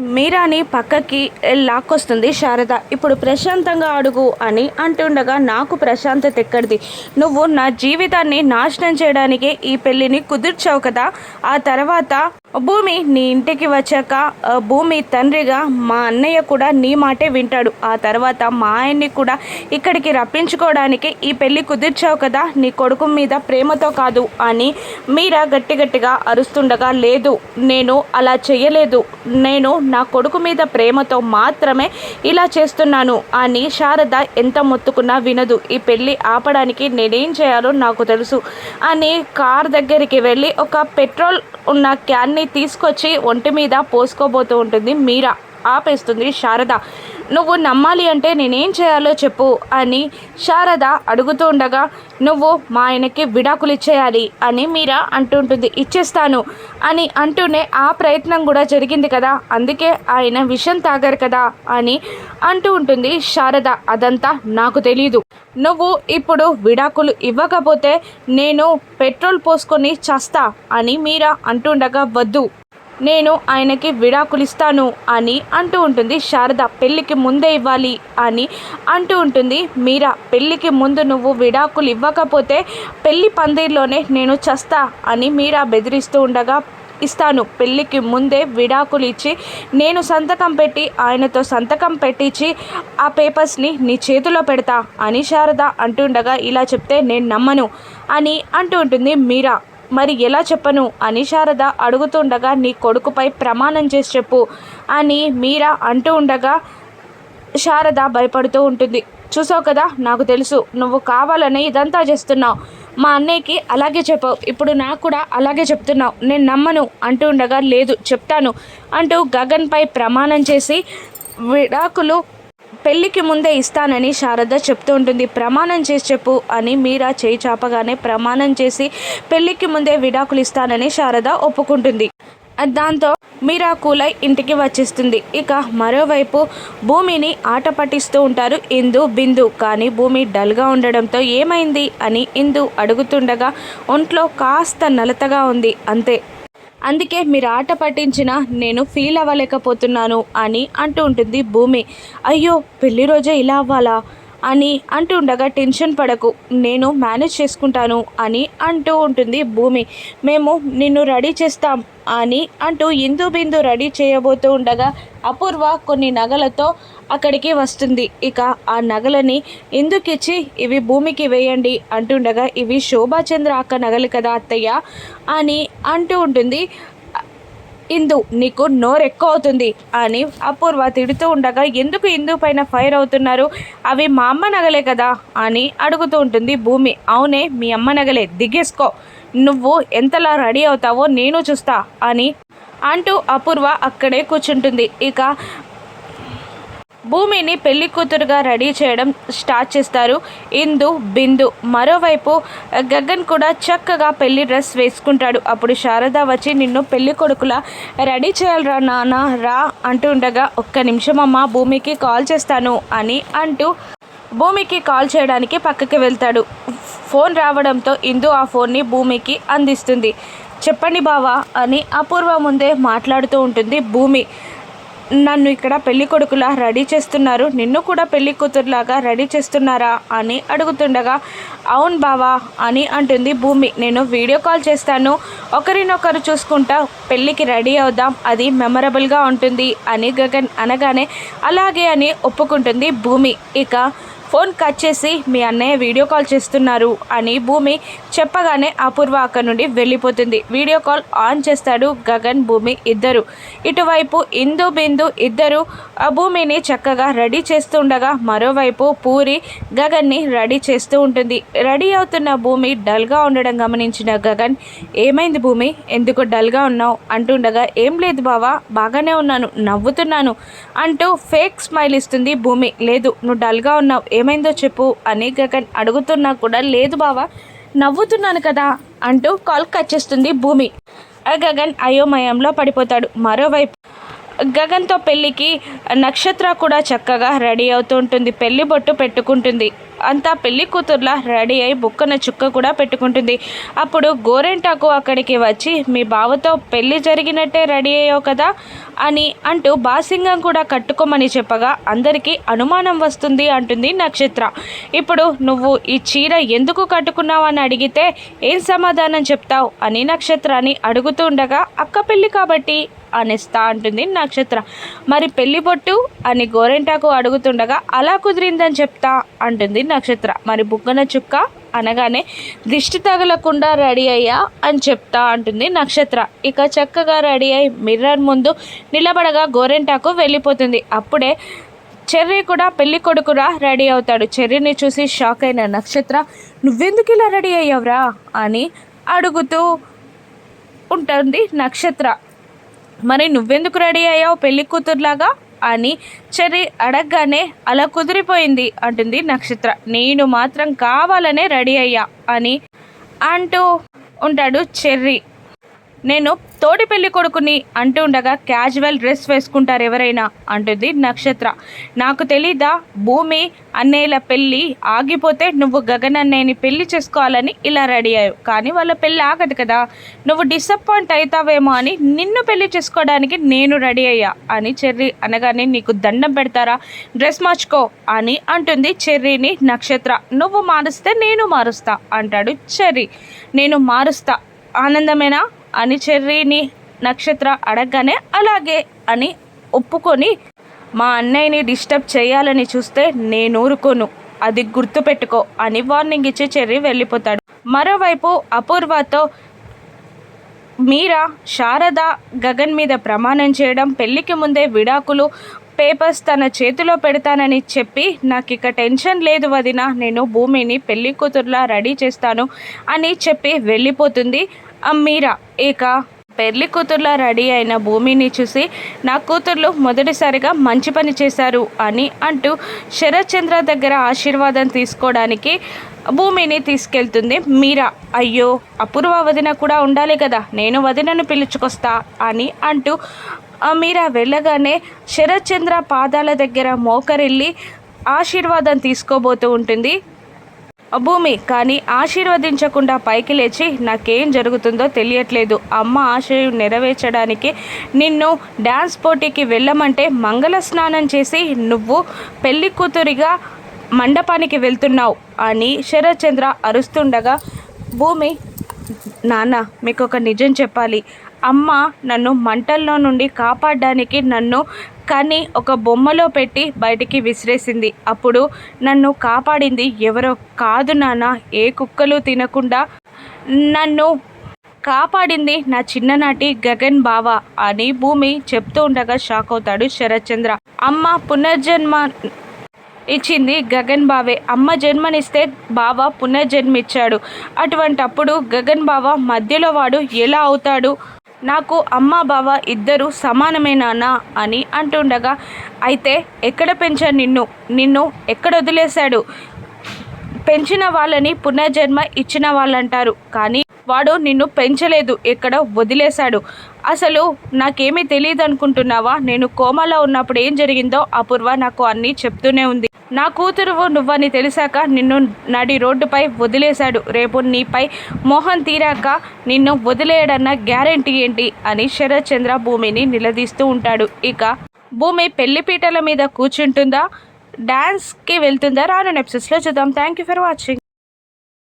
మీరాని పక్కకి లాక్కొస్తుంది శారద. ఇప్పుడు ప్రశాంతంగా అడుగు అని అంటుండగా నాకు ప్రశాంతత ఎక్కడిది? నువ్వు నా జీవితాన్ని నాశనం చేయడానికి ఈ పెళ్ళిని కుదిర్చావు కదా. ఆ తర్వాత భూమి నీ ఇంటికి వచ్చాక భూమి తండ్రిగా మా అన్నయ్య కూడా నీ మాటే వింటాడు. ఆ తర్వాత మా ఆయన్ని కూడా ఇక్కడికి రప్పించుకోవడానికి ఈ పెళ్ళి కుదిర్చావు కదా నీ కొడుకు మీద ప్రేమతో కాదు అని మీరా గట్టి గట్టిగా అరుస్తుండగా లేదు నేను అలా చేయలేదు నేను నా కొడుకు మీద ప్రేమతో మాత్రమే ఇలా చేస్తున్నాను అని శారద ఎంత మొత్తుకున్నా వినదు. ఈ పెళ్ళి ఆపడానికి నేనేం చేయాలో నాకు తెలుసు అని కార్ దగ్గరికి వెళ్ళి ఒక పెట్రోల్ ఉన్న క్యాన్ని తీసుకొచ్చి ఒంటి మీద పోసుకోబోతూ ఉంటుంది. మీరా? ఆపేస్తుంది. శారద నువ్వు నమ్మాలి అంటే నేనేం చేయాలో చెప్పు అని శారద అడుగుతూ ఉండగా నువ్వు మా ఆయనకి విడాకులు ఇచ్చేయాలి అని మీరా అంటుంటుంది ఇచ్చేస్తాను అని అంటూనే ఆ ప్రయత్నం కూడా జరిగింది కదా. అందుకే ఆయన విషం తాగారు కదా అని అంటూ ఉంటుంది శారద. అదంతా నాకు తెలీదు. నువ్వు ఇప్పుడు విడాకులు ఇవ్వకపోతే నేను పెట్రోల్ పోసుకొని చస్తా అని మీరా అంటుండగా వద్దు. నేను ఆయనకి విడాకులు ఇస్తాను అని అంటూ ఉంటుంది. శారద పెళ్ళికి ముందే ఇవ్వాలి అని అంటూ ఉంటుంది. మీరా పెళ్ళికి ముందు నువ్వు విడాకులు ఇవ్వకపోతే పెళ్ళి పందిర్లోనే నేను చస్తా అని మీరా బెదిరిస్తూ ఉండగా ఇస్తాను. పెళ్ళికి ముందే విడాకులు ఇచ్చి నేను సంతకం పెట్టి ఆయనతో సంతకం పెట్టించి ఆ పేపర్స్ని నీ చేతిలో పెడతా అని శారద అంటుండగా ఇలా చెప్తే నేను నమ్మను అని అంటూ ఉంటుంది మీరా. మరి ఎలా చెప్పను? అని శారద అడుగుతుండగా నీ కొడుకుపై ప్రమాణం చేసి చెప్పు అని మీరా అంటూ ఉండగా శారద భయపడుతూ ఉంటుంది. చూసావు కదా నాకు తెలుసు. నువ్వు కావాలని ఇదంతా చేస్తున్నావు. మా అన్నయ్యకి అలాగే చెప్పావు. ఇప్పుడు నాకు కూడా అలాగే చెప్తున్నావు. నేను నమ్మను అంటూ ఉండగా లేదు చెప్తాను అంటూ గగన్పై ప్రమాణం చేసి విడాకులు పెళ్ళికి ముందే ఇస్తానని శారద చెప్తూ ఉంటుంది. ప్రమాణం చేసి చెప్పు అని మీరా చేయి చాపగానే ప్రమాణం చేసి పెళ్ళికి ముందే విడాకులు ఇస్తానని శారద ఒప్పుకుంటుంది. దాంతో మీరా కూలై ఇంటికి వచ్చేస్తుంది. ఇక మరోవైపు భూమిని ఆట పట్టిస్తూ ఉంటారు ఇందు బిందు. కానీ భూమి డల్గా ఉండడంతో ఏమైంది అని ఇందు అడుగుతుండగా ఒంట్లో కాస్త నలతగా ఉంది. అంతే. అందుకే మీరు ఆట పట్టించిన నేను ఫీల్ అవ్వలేకపోతున్నాను అని అంటూ ఉంటుంది భూమి. అయ్యో పెళ్ళి రోజే ఇలా అవ్వాలా? అని అంటూ ఉండగా టెన్షన్ పడకు నేను మేనేజ్ చేసుకుంటాను అని అంటూ ఉంటుంది భూమి. మేము నిన్ను రెడీ చేస్తాం అని అంటూ ఇందు బిందు రెడీ చేయబోతూ ఉండగా అపూర్వ కొన్ని నగలతో అక్కడికి వస్తుంది. ఇక ఆ నగలని ఎందుకిచ్చి ఇవి భూమికి వేయండి? అంటుండగా ఇవి శోభాచంద్ర అక్క నగలు కదా అత్తయ్య అని అంటూ ఉంటుంది ఇందు నీకు నోరెక్కువ అవుతుంది అని అపూర్వ తిడుతూ ఉండగా ఎందుకు ఇందు పైన ఫైర్ అవుతున్నారు? అవి మా అమ్మ నగలే కదా అని అడుగుతూ ఉంటుంది భూమి. అవునే మీ అమ్మ నగలే. దిగేసుకో. నువ్వు ఎంతలా రెడీ అవుతావో నేను చూస్తా అని అంటూ అపూర్వ అక్కడే కూర్చుంటుంది. ఇక భూమిని పెళ్ళి కూతురుగా రెడీ చేయడం స్టార్ట్ చేస్తారు. ఇందు బిందు. మరోవైపు గగన్ కూడా చక్కగా పెళ్ళి డ్రెస్ వేసుకుంటాడు. అప్పుడు శారద వచ్చి నిన్ను పెళ్ళి కొడుకులా రెడీ చేయాలరా నాన్న రా అంటూ ఉండగా ఒక్క నిమిషం అమ్మ భూమికి కాల్ చేస్తాను అని అంటూ భూమికి కాల్ చేయడానికి పక్కకి వెళ్తాడు. ఫోన్ రావడంతో ఇందు ఆ ఫోన్ని భూమికి అందిస్తుంది. చెప్పండి బావా అని అపూర్వ ముందే మాట్లాడుతూ ఉంటుంది భూమి. నన్ను ఇక్కడ పెళ్ళి కొడుకులా రెడీ చేస్తున్నారు. నిన్ను కూడా పెళ్ళి కూతురులాగా రెడీ చేస్తున్నారా అని అడుగుతుండగా అవును బావా అని అంటుంది భూమి. నేను వీడియో కాల్ చేస్తాను. ఒకరినొకరు చూసుకుంటా పెళ్ళికి రెడీ అవుదాం. అది మెమరబుల్గా ఉంటుంది అని గగన్ అనగానే అలాగే అని ఒప్పుకుంటుంది భూమి. ఇక ఫోన్ కట్ చేసి మీ అన్నయ్య వీడియో కాల్ చేస్తున్నారు అని భూమి చెప్పగానే అపూర్వ అక్కడి నుండి వెళ్ళిపోతుంది. వీడియో కాల్ ఆన్ చేస్తాడు గగన్ భూమి ఇద్దరు. ఇటువైపు ఇందు బిందు ఇద్దరు. ఆ భూమిని చక్కగా రెడీ చేస్తుండగా మరోవైపు పూరి గగన్ని రెడీ చేస్తూ ఉంటుంది. రెడీ అవుతున్న భూమి డల్గా ఉండడం గమనించిన గగన్ ఏమైంది భూమి? ఎందుకు డల్గా ఉన్నావు? అంటుండగా ఏం లేదు బావా బాగానే ఉన్నాను నవ్వుతున్నాను అంటూ ఫేక్ స్మైల్ ఇస్తుంది భూమి. లేదు నువ్వు డల్గా ఉన్నావు ఏమైందో చెప్పు. అని గగన్ అడుగుతున్నా కూడా లేదు బావా నవ్వుతున్నాను కదా అంటూ కాల్ కట్ చేస్తుంది భూమి. ఆ గగన్ అయోమయంలో పడిపోతాడు. మరోవైపు గగన్తో పెళ్ళికి నక్షత్ర కూడా చక్కగా రెడీ అవుతూ ఉంటుంది. పెళ్ళి బొట్టు పెట్టుకుంటుంది. అంతా పెళ్ళి కూతుర్లా రెడీ అయి బుక్కన చుక్క కూడా పెట్టుకుంటుంది. అప్పుడు గోరెంటాకు అక్కడికి వచ్చి మీ బావతో పెళ్ళి జరిగినట్టే రెడీ అయ్యావు కదా? అని అంటూ బాసింగం కూడా కట్టుకోమని చెప్పగా అందరికీ అనుమానం వస్తుంది అంటుంది నక్షత్ర. ఇప్పుడు నువ్వు ఈ చీర ఎందుకు కట్టుకున్నావు అని అడిగితే ఏం సమాధానం చెప్తావు? అని నక్షత్రాన్ని అడుగుతూ ఉండగా అక్క పెళ్ళి కాబట్టి అనేస్తా అంటుంది నక్షత్ర. మరి పెళ్ళి పొట్టు అని గోరెంటాకు అడుగుతుండగా అలా కుదిరిందని చెప్తా అంటుంది నక్షత్ర. మరి బుగ్గన చుక్క అనగానే దిష్టి తగలకుండా రెడీ అయ్యా అని చెప్తా అంటుంది నక్షత్ర. ఇక చక్కగా రెడీ అయి మిర్రర్ ముందు నిలబడగా గోరెంటాకు వెళ్ళిపోతుంది. అప్పుడే చెర్రీ కూడా పెళ్ళి కొడుకురా రెడీ అవుతాడు. చెర్రీని చూసి షాక్ అయిన నక్షత్ర నువ్వెందుకు ఇలా రెడీ అయ్యావురా? అని అడుగుతూ ఉంటుంది నక్షత్ర. మరి నువ్వెందుకు రెడీ అయ్యావు పెళ్ళి కూతురులాగా? అని చెర్రీ అడగగానే అలా కుదిరిపోయింది అంటుంది నక్షత్ర. నేను మాత్రం కావాలనే రెడీ అయ్యా అని అంటూ ఉంటాడు చెర్రీ. నేను తోటి పెళ్ళి కొడుకుని అంటూ ఉండగా క్యాజువల్ డ్రెస్ వేసుకుంటారు ఎవరైనా అంటుంది నక్షత్ర. నాకు తెలీదా భూమి అన్నయ్యల పెళ్ళి ఆగిపోతే నువ్వు గగన్ అన్నయ్యని పెళ్ళి చేసుకోవాలని ఇలా రెడీ అయ్యావు. కానీ వాళ్ళ పెళ్ళి ఆగదు కదా. నువ్వు డిసప్పాయింట్ అవుతావేమో అని నిన్ను పెళ్ళి చేసుకోవడానికి నేను రెడీ అయ్యా అని చెర్రీ అనగానే నీకు దండం పెడతారా? డ్రెస్ మార్చుకో అని అంటుంది చెర్రీని నక్షత్ర. నువ్వు మారుస్తే నేను మారుస్తా అంటాడు చెర్రీ. నేను మారుస్తా. ఆనందమేనా? అని చెర్రీని నక్షత్ర అడగగానే అలాగే అని ఒప్పుకొని మా అన్నయ్యని డిస్టర్బ్ చేయాలని చూస్తే నేను ఊరుకోను అది గుర్తుపెట్టుకో అని వార్నింగ్ ఇచ్చి చెర్రీ వెళ్ళిపోతాడు. మరోవైపు అపూర్వతో మీరా శారద గగన్ మీద ప్రమాణం చేయడం పెళ్ళికి ముందే విడాకులు పేపర్స్ తన చేతిలో పెడతానని చెప్పి నాకు ఇక టెన్షన్ లేదు వదిన నేను భూమిని పెళ్ళి కూతురులా రెడీ చేస్తాను అని చెప్పి వెళ్ళిపోతుంది. ఆ ఇక పెళ్ళి కూతుర్లా రెడీ అయిన భూమిని చూసి నా కూతుర్లు మొదటిసారిగా మంచి పని చేశారు అని అంటూ శరత్చంద్ర దగ్గర ఆశీర్వాదం తీసుకోవడానికి భూమిని తీసుకెళ్తుంది మీరా. అయ్యో అపూర్వ వదిన కూడా ఉండాలి కదా నేను వదినను పిలుచుకొస్తా అని అంటూ ఆ మీరా వెళ్ళగానే శరత్చంద్ర పాదాల దగ్గర మోకరిల్లి ఆశీర్వాదం తీసుకోబోతూ ఉంటుంది. భూమి కానీ ఆశీర్వదించకుండా పైకి లేచి నాకేం జరుగుతుందో తెలియట్లేదు. అమ్మ ఆశయం నెరవేర్చడానికి నిన్ను డ్యాన్స్ పోటీకి వెళ్ళమంటే మంగళ స్నానం చేసి నువ్వు పెళ్ళి కూతురిగా మండపానికి వెళ్తున్నావు అని శరత్చంద్ర అరుస్తుండగా భూమి నాన్న మీకు ఒక నిజం చెప్పాలి. అమ్మ నన్ను మంటల్లో నుండి కాపాడడానికి నన్ను కానీ ఒక బొమ్మలో పెట్టి బయటికి విసిరేసింది. అప్పుడు నన్ను కాపాడింది ఎవరో కాదు నాన్న ఏ కుక్కలు తినకుండా నన్ను కాపాడింది నా చిన్ననాటి గగన్ బావ అని భూమి చెప్తూ ఉండగా షాక్ అవుతాడు శరత్చంద్ర. అమ్మ పునర్జన్మ ఇచ్చింది గగన్ బావే. అమ్మ జన్మనిస్తే బావ పునర్జన్మిచ్చాడు. అటువంటప్పుడు గగన్ బావ మధ్యలో వాడు ఎలా అవుతాడు? నాకు అమ్మ బావ ఇద్దరు సమానమేనానా అని అంటుండగా అయితే ఎక్కడ పెంచాను నిన్ను? నిన్ను ఎక్కడ వదిలేశాడు? పెంచిన వాళ్ళని పునర్జన్మ ఇచ్చిన వాళ్ళంటారు. కానీ వాడు నిన్ను పెంచలేదు ఎక్కడ వదిలేశాడు. అసలు నాకేమీ తెలియదు అనుకుంటున్నావా నేను కోమాలో ఉన్నప్పుడు ఏం జరిగిందో అపూర్వ నాకు అన్నీ చెప్తూనే ఉంది. నా కూతురు నువ్వని తెలిసాక నిన్ను నడి రోడ్డుపై వదిలేశాడు. రేపు నీపై మోహన్ తీరాక నిన్ను వదిలేయడన్న గ్యారెంటీ ఏంటి అని శరత్ చంద్ర భూమిని నిలదీస్తూ ఉంటాడు. ఇక భూమి పెళ్ళిపీటల మీద కూర్చుంటుందా? డ్యాన్స్కి వెళ్తుందా? రాను నెప్సెస్లో చూద్దాం. Thank you for watching